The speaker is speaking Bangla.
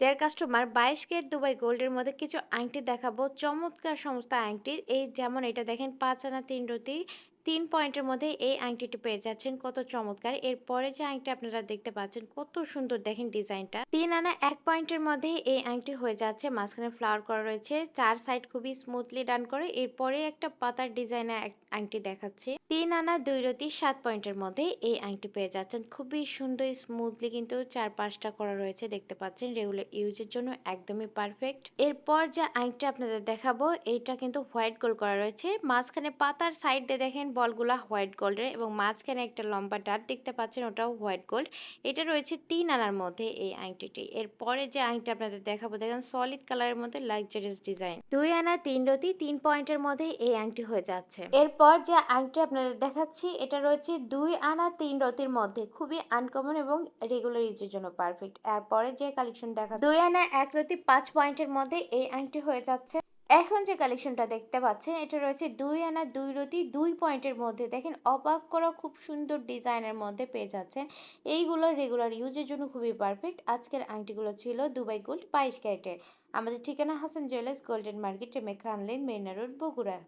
দেড় কাস্টমার বাইশ ক্যারেট দুবাই গোল্ডের মধ্যে কিছু আংটি দেখাবো। চমৎকার সমস্ত আংটি। এই যেমন এটা দেখেন, পাঁচ আনা তিন রতি, তিন পয়েন্টের মধ্যে এই আংটিটি পেয়ে যাচ্ছেন। কত চমৎকার। এরপরে যে আংটি আপনারা দেখতে পাচ্ছেন, কত সুন্দর দেখেন ডিজাইনটা। তিন আনা এক পয়েন্টের মধ্যে এই আংটি হয়ে যাচ্ছে। মাঝখানে ফ্লাওয়ার করা রয়েছে। চার সাইড খুবই স্মুথলি ডান করে, এরপরে একটা পাতার ডিজাইনের আংটি দেখাচ্ছে। তিন আনা দুই রতি সাত পয়েন্টের মধ্যে এই আংটি পেয়ে যাচ্ছেন। খুবই সুন্দর স্মুথলি কিন্তু চার পাঁচটা করা রয়েছে, দেখতে পাচ্ছেন। রেগুলার ইউজের জন্য একদমই পারফেক্ট এরপর যে আংটি আপনাদের দেখাবো এইটা কিন্তু হোয়াইট গোল্ড করা রয়েছে। মাঝখানে পাতার সাইড দিয়ে দেখেন, বলগুলা হোয়াইট গোল্ডের এবং মাঝখানে একটা লম্বা ডাট দেখতে পাচ্ছেন, ওটাও হোয়াইট গোল্ড এটা রয়েছে তিন আনার মধ্যে এই আংটিটি এরপরে যে আংটি আপনাদের দেখাবো, দেখেন সলিড কালারের মধ্যে লাক্সারিয়াস ডিজাইন দুই আনা তিন রতি তিন পয়েন্টের মধ্যে এই আংটি হয়ে যাচ্ছে। এরপর যে আংটি আপনাদের দেখাচ্ছি, এটা রয়েছে দুই আনা তিন রতির মধ্যে। খুবই আনকমন এবং রেগুলার ইউজের জন্য পারফেক্ট এরপরে যে কালেকশন দেখা দুই আনা এক রতি পাঁচ পয়েন্টের মধ্যে এই আংটি হয়ে যাচ্ছে। এখন যে কালেকশনটা দেখতে পাচ্ছেন, এটা রয়েছে দুই আনা দুই রতি দুই পয়েন্টের মধ্যে। দেখেন, অবাক করা খুব সুন্দর ডিজাইনের মধ্যে পেয়ে যাচ্ছেন। এইগুলো রেগুলার ইউজের জন্য খুবই পারফেক্ট আজকের আংটিগুলো ছিল দুবাই গোল্ড বাইশ ক্যারেটের আমাদের ঠিকানা হাসান জুয়েলার্স গোল্ডেন মার্কেটে মেখা লেন মেরিনা রোড বগুড়া।